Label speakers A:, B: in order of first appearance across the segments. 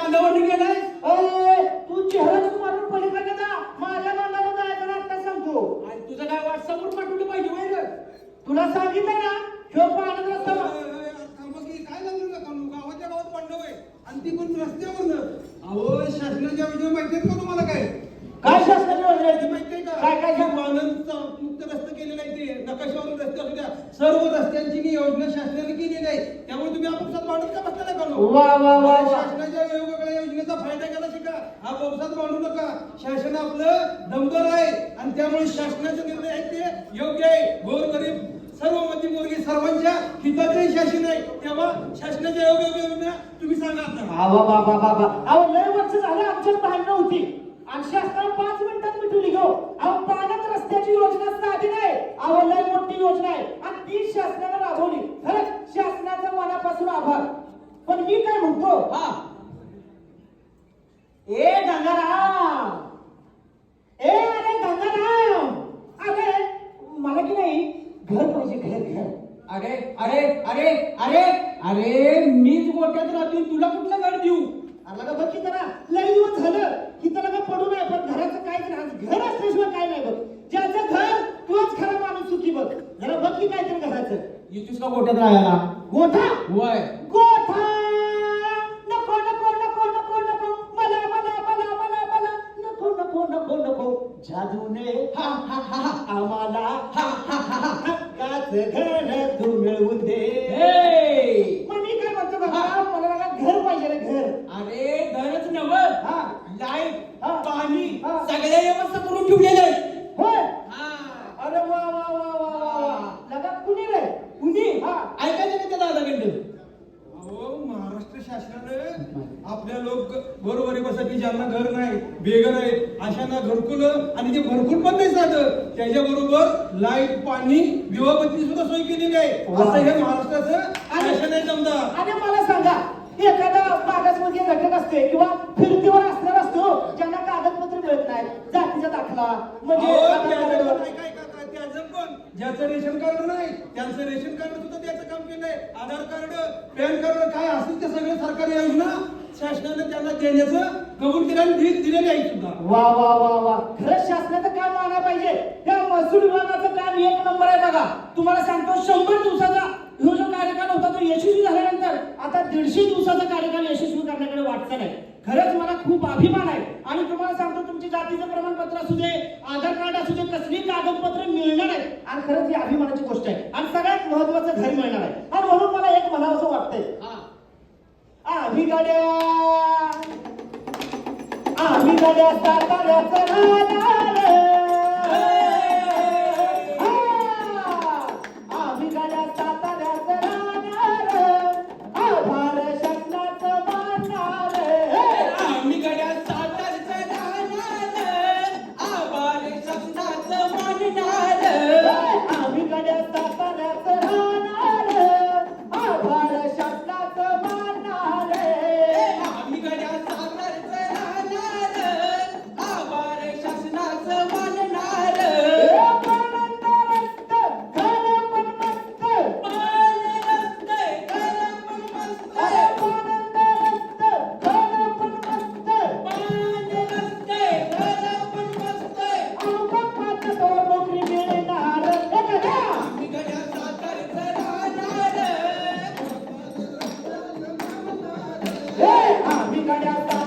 A: बांधावर गेलाय?
B: ए, तू चेहराच मारून पलीकडे जा. माझ्या बांधावर जायचं ना आता सांगतो.
A: आणि तुझं काय व्हॉट्सअपवर पाठवलं पाहिजे वैर
B: तुला सांगितलं ना ह्यो पाण्यात रस्ता
C: काय लागलं नका गावाच्या गावात पडलं होय आणि ती पण रस्त्यावरनं. अहो शासनाच्या योजना माहिती का तुम्हाला काय?
B: काय शासनाची योजना आहे
C: ते
B: ती?
C: माहिती आहे का?
B: काय काय सांग
C: मुक्त रस्ते केलेले आहे ते. नकाशावरून रस्ते असू द्या. सर्व रस्त्यांची मी योजना शासनाने केलेली आहे. त्यामुळे तुम्ही आपापसात मांडून का बसला नाही
B: वा वा वा वा.
C: शासनाच्या वेगवेगळ्या योजनेचा फायदा घ्यायला शिका. हा पावसात मांडू नका. शासन आपलं दमदार आहे. आणि त्यामुळे शासनाचे निर्णय आहेत ते योग्य आहे. गोरगरीब सर्व मध्यमवर्गीय सर्वांच्या हिताचे शासन आहे. तेव्हा शासनाच्या योग्य योजना तुम्ही सांगा आता.
B: आवा अहो लय वर्ष झालं आमच्यात भांडणं होती. आणि शासनाला पाच मिनिटात मिटवली घेऊ अहो पाण्यात रस्त्याची योजना साधी नाही अहो लय मोठी योजना आहे. आणि ती शासनानं राबवली. खरंच शासनाचा मनापासून आभार. पण मी काय म्हणतो?
A: हा.
B: ए गंगाराम. ए अरे गंगाराम. अरे मला की नाही घर पाहिजे घर घर.
A: अरे अरे अरे अरे अरे मीच गोट्यात राहतोय. तुला कुठलं घर देऊ?
B: अरे बघ की जरा. लई दिवस झालं की त्याला का पडू नये पण घराचं काय राहत
A: येतोस का गोट्यात राहायला?
B: गोठा?
A: वय
B: गोठा! नको नको नको नको नको. मला मला मला मला मला. नको नको नको नको. जादूने
A: हा हा हा हा
B: आम्हाला
A: हा हा हा हा
B: हक्काच घर तू मिळवून दे.
A: हे!
B: मग मी काय म्हणतो बाबा? मला ना घर पाहिजे रे घर.
A: अरे घरच नव
B: हा.
A: लाइट
B: हा.
A: पाणी
B: हा.
A: सगळ्या व्यवस्था करून ठेवलेल्या आहेत.
B: होय
A: हा.
B: अरे वा वा वा वा वा वा लगा कुणी रे
A: कुणी
B: हा.
A: ऐकायचं का त्या दादाकडं
C: अहो महाराष्ट्र शासनानं आपल्या लोक गोरगरिबासाठी ज्यांना घर नाही बेघर आहे अशांना घरकुल आणि ते घरकुल पण नाही साधं त्याच्याबरोबर लाइट पाणी विवाहबत्ती सुद्धा सोय केलेली आहे. असं हे महाराष्ट्राचं शासन आहे समजा.
B: आणि मला सांगा एखादा मागासवर्गीय घटक असते किंवा फिरतीवर असणार असतो ज्यांना कागदपत्र मिळत नाही जातीचा दाखला म्हणजे
C: अहो,
B: आधार
C: त्याचं
B: कार्ड.
C: पण त्याचं ज्याचं रेशन कार्ड नाही त्यांचं रेशन कार्ड सुद्धा त्याचं काम केलंय. आधार कार्ड पॅन कार्ड काय असतील ते सगळे सरकारी योजना शासनाने त्यांना देण्याचं कबूल केलं आणि दिलेली आहे सुद्धा.
B: वा वा वा वा. खरंच शासनाचं काम माना पाहिजे. त्या महसूल विभागाचं काम एक नंबर आहे बघा. तुम्हाला सांगतो शंभर दिवसाचा ह्यो जो कार्यकाल होता तो यशस्वी झाल्यानंतर आता दीडशे दिवसाचा कार्यकाल यशस्वी करण्याकडे वाटचाल आहे. खरंच मला खूप अभिमान आहे. आणि तुम्हाला सांगतो तुमचे जातीचं प्रमाणपत्र असू दे आधार कार्ड असू दे कसली कागदपत्र मिळणार आहे आणि खरंच ही अभिमानाची गोष्ट आहे. आणि सगळ्यात महत्वाचं घर मिळणार आहे. आणि म्हणून मला एक म्हणावं वाटतंय. आम्ही गाड्या आम्ही गाड्या साताऱ्याचं राहणार आभार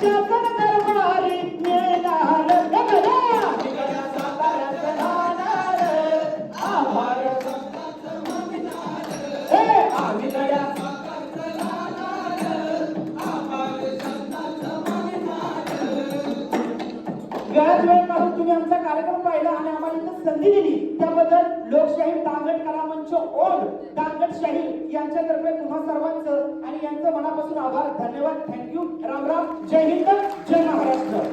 B: शासन वेळात तुम्ही आमचा कार्यक्रम पाहिला आणि आम्हाला इथं संधी दिली. त्याबद्दल लोकशाही दांगट कला मंच ओन दांगटशाही यांच्यातर्फे तुम्हा सर्वांचं आणि यांचं मनापासून आभार. धन्यवाद. Thank you Ram Ram. जय हिंद. जय महाराष्ट्र.